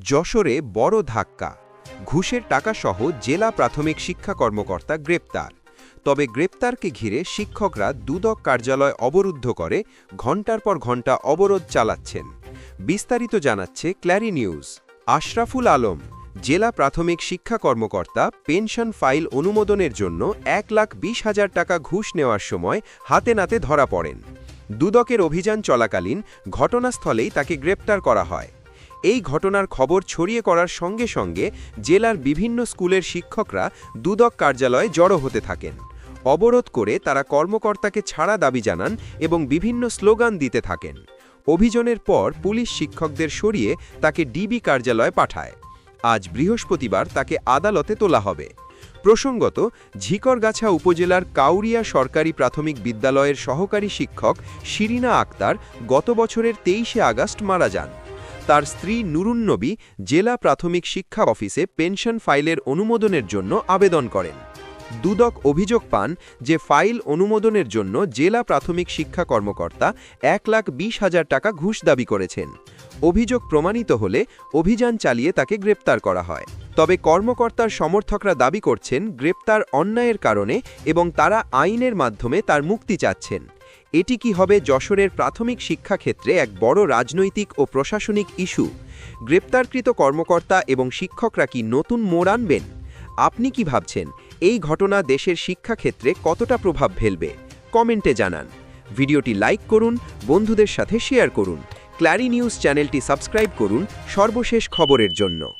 যশোরে বড় ধাক্কা। ঘুষের টাকাসহ জেলা প্রাথমিক শিক্ষা কর্মকর্তা গ্রেপ্তার। তবে গ্রেপ্তারকে ঘিরে শিক্ষকরা দুদক কার্যালয় অবরুদ্ধ করে, ঘণ্টার পর ঘণ্টা অবরোধ চালাচ্ছেন। বিস্তারিত জানাচ্ছে ক্ল্যারি নিউজ। আশরাফুল আলম, জেলা প্রাথমিক শিক্ষা কর্মকর্তা, পেনশন ফাইল অনুমোদনের জন্য এক লাখ বিশ হাজার টাকা ঘুষ নেওয়ার সময় হাতে নাতে ধরা পড়েন। দুদকের অভিযান চলাকালীন ঘটনাস্থলেই তাকে গ্রেপ্তার করা হয়। এই ঘটনার খবর ছড়িয়ে করার সঙ্গে সঙ্গে জেলার বিভিন্ন স্কুলের শিক্ষকরা দুদক কার্যালয়ে জড়ো হতে থাকেন। অবরোধ করে তারা কর্মকর্তাকে ছাড়া দাবি জানান এবং বিভিন্ন স্লোগান দিতে থাকেন। অভিযানের পর পুলিশ শিক্ষকদের সরিয়ে তাকে ডিবি কার্যালয়ে পাঠায়। আজ বৃহস্পতিবার তাকে আদালতে তোলা হবে। প্রসঙ্গত, ঝিকরগাছা উপজেলার কাউরিয়া সরকারি প্রাথমিক বিদ্যালয়ের সহকারী শিক্ষক শিরিনা আক্তার গত বছরের তেইশে আগস্ট মারা যান। তার স্ত্রী নুরুন্নবী জেলা প্রাথমিক শিক্ষা অফিসে পেনশন ফাইলের অনুমোদনের জন্য আবেদন করেন। দুদক অভিযোগ পান যে ফাইল অনুমোদনের জন্য জেলা প্রাথমিক শিক্ষা কর্মকর্তা এক লাখ বিশ হাজার টাকা ঘুষ দাবি করেছেন। অভিযোগ প্রমাণিত হলে অভিযান চালিয়ে তাকে গ্রেপ্তার করা হয়। তবে কর্মকর্তার সমর্থকরা দাবি করছেন, গ্রেপ্তার অন্যায়ের কারণে এবং তারা আইনের মাধ্যমে তার মুক্তি চাচ্ছেন। এটি কি হবে যশোরের প্রাথমিক শিক্ষাক্ষেত্রে এক বড় রাজনৈতিক ও প্রশাসনিক ইস্যু? গ্রেপ্তারকৃত কর্মকর্তা এবং শিক্ষকরা কি নতুন মোড় আনবেন? আপনি কি ভাবছেন? এই ঘটনা দেশের শিক্ষাক্ষেত্রে কতটা প্রভাব ফেলবে? কমেন্টে জানান। ভিডিওটি লাইক করুন, বন্ধুদের সাথে শেয়ার করুন। ক্ল্যারি নিউজ চ্যানেলটি সাবস্ক্রাইব করুন সর্বশেষ খবরের জন্য।